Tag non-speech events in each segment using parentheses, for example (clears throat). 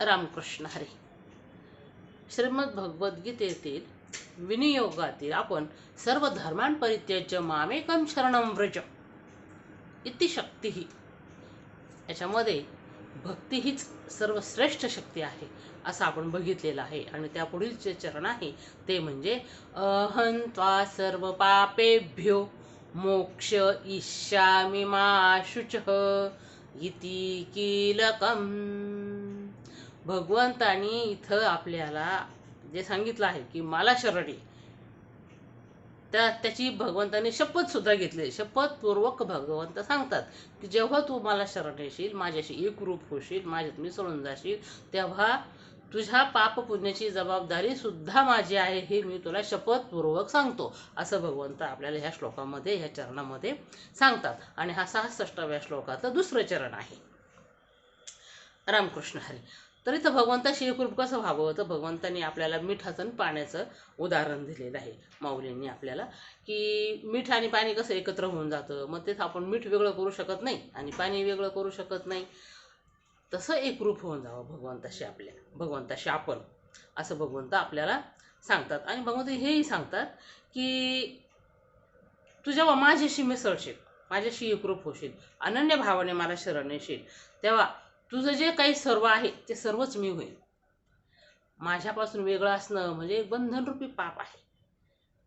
रामकृष्ण हरी. श्रीमद भगवद्गीतेतील विनियोगातील आपण सर्व धर्मांपरित्यज्य मामेकम शरणम व्रज. इति शक्ती. ही याच्यामध्ये भक्ती हीच सर्वश्रेष्ठ शक्ती आहे असं आपण बघितलेलं आहे. आणि त्या पुढील जे चरण आहे ते म्हणजे अहं त्वा सर्व पापेभ्यो मोक्ष इष्यामि मा इति कीलकम. भगवंतानी इथं आपल्याला जे सांगितलं आहे की मला शरणी त्या त्याची भगवंताने शपथ सुद्धा घेतली शपथपूर्वक भगवंत सांगतात की जेव्हा तू मला शरण येशील माझ्याशी एकरूप होशील माझ्यात मिसळून जाशील तेव्हा तुझ्या पाप पुण्याची जबाबदारी सुद्धा माझी आहे हे मी तुला शपथपूर्वक सांगतो. असं भगवंत आपल्याला ह्या श्लोकामध्ये ह्या चरणामध्ये सांगतात. आणि हा सहासष्टाव्या श्लोकाचं दुसरं चरण आहे. रामकृष्ण हरी. तर इथं भगवंताशी एकरूप कसं व्हावं? तर भगवंतानी आपल्याला मिठाचं आणि पाण्याचं उदाहरण दिलेलं आहे. माऊलींनी आपल्याला की मीठ आणि पाणी कसं एकत्र होऊन जातं? मग तेच आपण मीठ वेगळं करू शकत नाही आणि पाणी वेगळं करू शकत नाही. तसं एकरूप होऊन जावं भगवंताशी आपल्या भगवंताशी आपण. असं भगवंत आपल्याला सांगतात. आणि भगवंत हेही सांगतात की तू जेव्हा माझ्याशी मिसळशील माझ्याशी एकरूप होशील अनन्य भावाने मला शरण येशील तेव्हा तुझं जे काही सर्व आहे ते सर्वच मी होईल माझ्यापासून वेगळं असणं म्हणजे एक बंधनरूपी पाप आहे.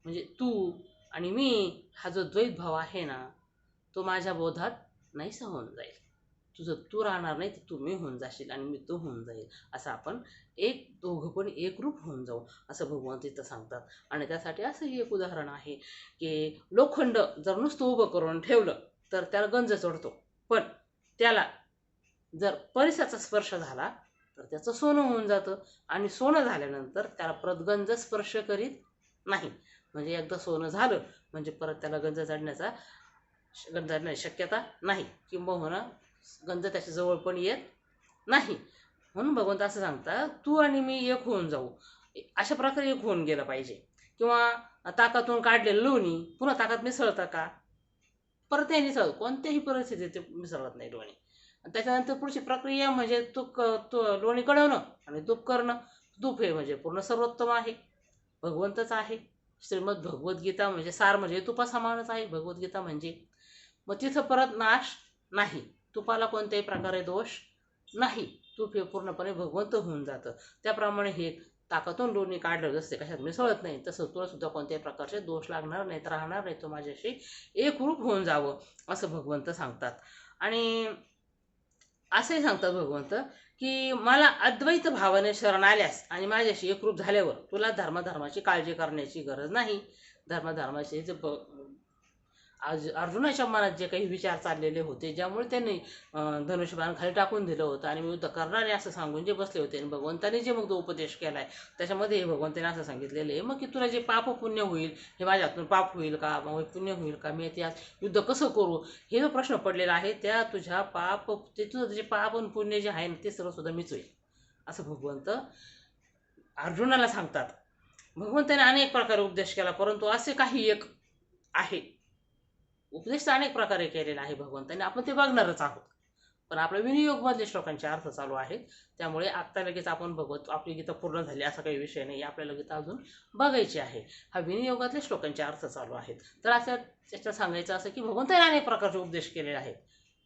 म्हणजे तू आणि मी हा जो द्वैत भाव आहे ना तो माझ्या बोधात नाहीसा होऊन जाईल. तुझं तू राहणार नाही तर तू मी होऊन जाशील आणि मी तू होऊन जाईल. असं आपण एक दोघं पण एकरूप होऊन जाऊ असं भगवंत तिथं सांगतात. आणि त्यासाठी असंही एक उदाहरण आहे की लोखंड जर नुसतं उभं करून ठेवलं तर त्याला गंज चढतो. पण त्याला जर परिसाचा स्पर्श झाला तर त्याचं सोनं होऊन जातं. आणि सोनं झाल्यानंतर त्याला परत गंज स्पर्श करीत नाही. म्हणजे एकदा सोनं झालं म्हणजे परत त्याला गंज चढण्याचा गंज चढण्याची शक्यता नाही. किंबहुना गंज त्याच्याजवळ पण येत नाही. म्हणून भगवंत असं सांगतात तू आणि मी एक होऊन जाऊ. अशा प्रकारे एक होऊन गेलं पाहिजे. किंवा ताकातून काढलेलं लोणी पुन्हा ताकात मिसळतं का? परत ते मिसळत कोणत्याही परिस्थितीत मिसळत नाही लोणी. त्याच्यानंतर पुढची प्रक्रिया म्हणजे तूप क तू लोणी कळवणं आणि तूप करणं. तूप हे म्हणजे पूर्ण सर्वोत्तम आहे. भगवंतच आहे. श्रीमद भगवद्गीता म्हणजे सार म्हणजे तुपासमानच आहे. भगवद्गीता म्हणजे मग तिथं परत नाश नाही. तुपाला कोणत्याही प्रकारे दोष नाही. तूप हे पूर्णपणे भगवंत होऊन जातं. त्याप्रमाणे हे ताकातून लोणी काढलं जसं कशात मिसळत नाही तसं तुला सुद्धा कोणत्याही प्रकारचे दोष लागणार नाहीत राहणार नाही तो माझ्याशी एकरूप होऊन जावं असं भगवंत सांगतात. आणि असंही सांगतात भगवंत की मला अद्वैत भावाने शरण आल्यास आणि माझ्याशी एकरूप झाल्यावर तुला धर्मधर्माची काळजी करण्याची गरज नाही. धर्मधर्माचे जे ब आज अर्जुनाच्या मनात जे काही विचार चाललेले होते ज्यामुळे त्यांनी धनुष्यबाण खाली टाकून दिलं होतं. आणि मी युद्ध करणार आहे असं सांगून जे बसले होते आणि भगवंताने जे मग तो उपदेश केला आहे त्याच्यामध्ये भगवंताने असं सांगितलेलं आहे मग की तुला जे पाप पुण्य होईल हे माझ्यातून पाप होईल का? मग पुण्य होईल का? मी त्यात युद्ध कसं करू? हे जो प्रश्न पडलेला आहे त्या तुझ्या पाप ते तुझं जे पाप आणि पुण्य जे आहे ना ते सर्व सुद्धा मीच होईल. असं भगवंत अर्जुनाला सांगतात. भगवंताने अनेक प्रकारे उपदेश केला परंतु असे काही एक आहे उपदेश तर अनेक प्रकारे केलेला आहे भगवंताने. आपण ते बघणारच आहोत. पण आपल्या विनियोगमधले श्लोकांचे अर्थ चालू आहेत. त्यामुळे आत्ता लगेच आपण बघत आपली गीता पूर्ण झाली असा काही विषय नाही. आपल्याला गीता अजून बघायची आहे. हा विनियोगातले श्लोकांचे अर्थ चालू आहेत. तर असं त्याच्यात सांगायचं असं की भगवंताने अनेक प्रकारचे उपदेश केलेले आहेत.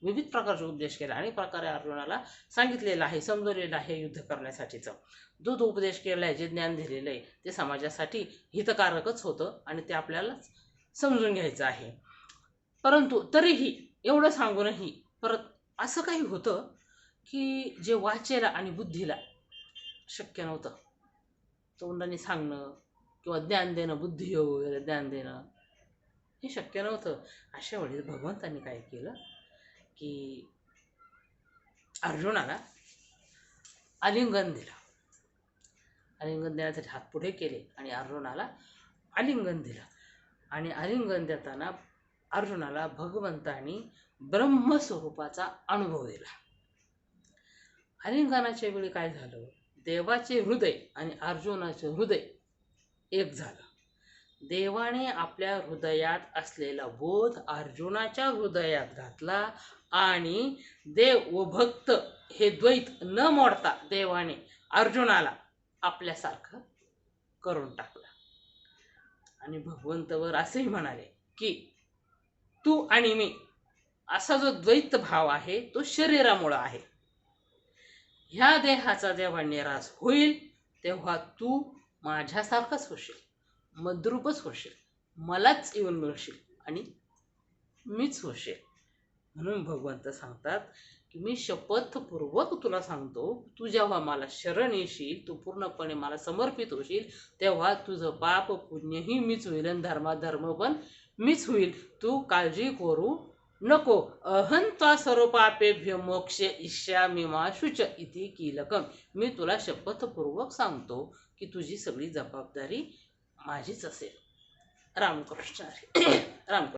विविध प्रकारचे उपदेश केले. अनेक प्रकारे अर्जुनाला सांगितलेलं आहे समजवलेलं आहे युद्ध करण्यासाठीचं. जो तो उपदेश केला आहे जे ज्ञान दिलेलं आहे ते समाजासाठी हितकारकच होतं आणि ते आपल्याला समजून घ्यायचं आहे. परंतु तरीही एवढं सांगूनही परत असं काही होतं की जे वाचेला आणि बुद्धीला शक्य नव्हतं. तोंडाने सांगणं किंवा ज्ञान देणं बुद्धी वगैरे ज्ञान देणं हे शक्य नव्हतं. अशा वेळेस भगवंतांनी काय केलं की अर्जुनाला आलिंगन दिलं. आलिंगन देण्यासाठी हात पुढे केले आणि अर्जुनाला आलिंगन दिलं. आणि आलिंगन देताना अर्जुनाला भगवंतानी ब्रह्मस्वरूपाचा अनुभव दिला. आलिंगनाच्या वेळी काय झालं? देवाचे हृदय आणि अर्जुनाचे हृदय एक झालं. देवाने आपल्या हृदयात असलेला बोध अर्जुनाच्या हृदयात घातला आणि देव व भक्त हे द्वैत न मोडता देवाने अर्जुनाला आपल्यासारखं करून टाकलं. आणि भगवंतवर असेही म्हणाले की तू आणि मी. असा जो द्वैत भाव आहे तो शरीरामुळं आहे. ह्या देहाचा जेव्हा निराश होईल तेव्हा तू माझ्यासारखाच होशील. मद्रूपच होशील. मलाच येऊन मिळशील आणि मीच होशील. म्हणून भगवंत सांगतात की मी शपथपूर्वक तुला सांगतो तू जेव्हा मला शरण येशील तू पूर्णपणे मला समर्पित होशील तेव्हा तुझं पाप पुण्यही मीच होईल आणि धर्माधर्म पण मीच होईल. तू काळजी करू नको. अहंता सर्व मोक्ष इष्यामी मा शुच इति कीलकम मी तुला शपथपूर्वक सांगतो की तुझी सगळी जबाबदारी माझीच असेल. रामकृष्ण (clears throat) रामकृष्ण.